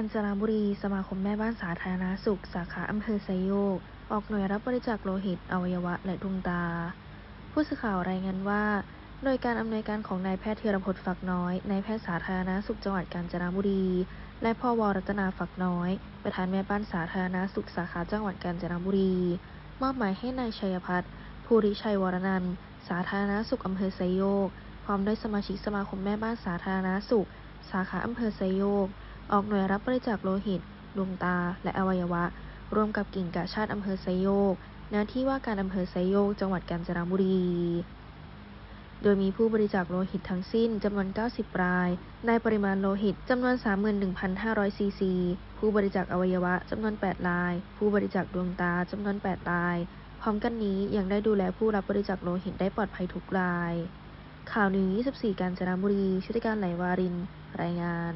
ญจนบุรี สมาคมแม่บ้านสาธารณสุข สาขาอำเภอไซโยก ออกหน่วยรับบริจาคโลหิต อวัยวะ และดวงตา ผู้สื่อข่าวรายงานว่า โดยการอำนวยการของนายแพทย์ธีรพลฝักน้อย นายแพทย์สาธารณสุขจังหวัดกาญจนบุรี และพ่อวรัตนาฝักน้อย ประธานแม่บ้านสาธารณสุขสาขาจังหวัดกาญจนบุรี มอบหมายให้นายชัยพัฒน์ภูริชัยวรนันท์สาธารณสุขอำเภอไซโยก พร้อมด้วยสมาชิกสมาคมแม่บ้านสาธารณสุข สาขาอำเภอไซโยก ออกหน่วยรับบริจาคโลหิต ดวงตา และอวัยวะ ร่วมกับกิ่งกาชาติอำเภอไซโยก หน้าที่ว่าการอำเภอไซโยก จังหวัดกาญจนบุรี โดยมีผู้บริจาคโลหิตทั้งสิ้นจำนวน 90 ราย ในปริมาณโลหิตจำนวน 31,500 ซีซี ผู้บริจาคอวัยวะจำนวน 8 ราย ผู้บริจาคดวงตาจำนวน 8 ราย พร้อมกันนี้ยังได้ดูแลผู้รับบริจาคโลหิตได้ปลอดภัยทุกราย ข่าวนิว24 กาญจนบุรีชุติการไหลวาริน รายงาน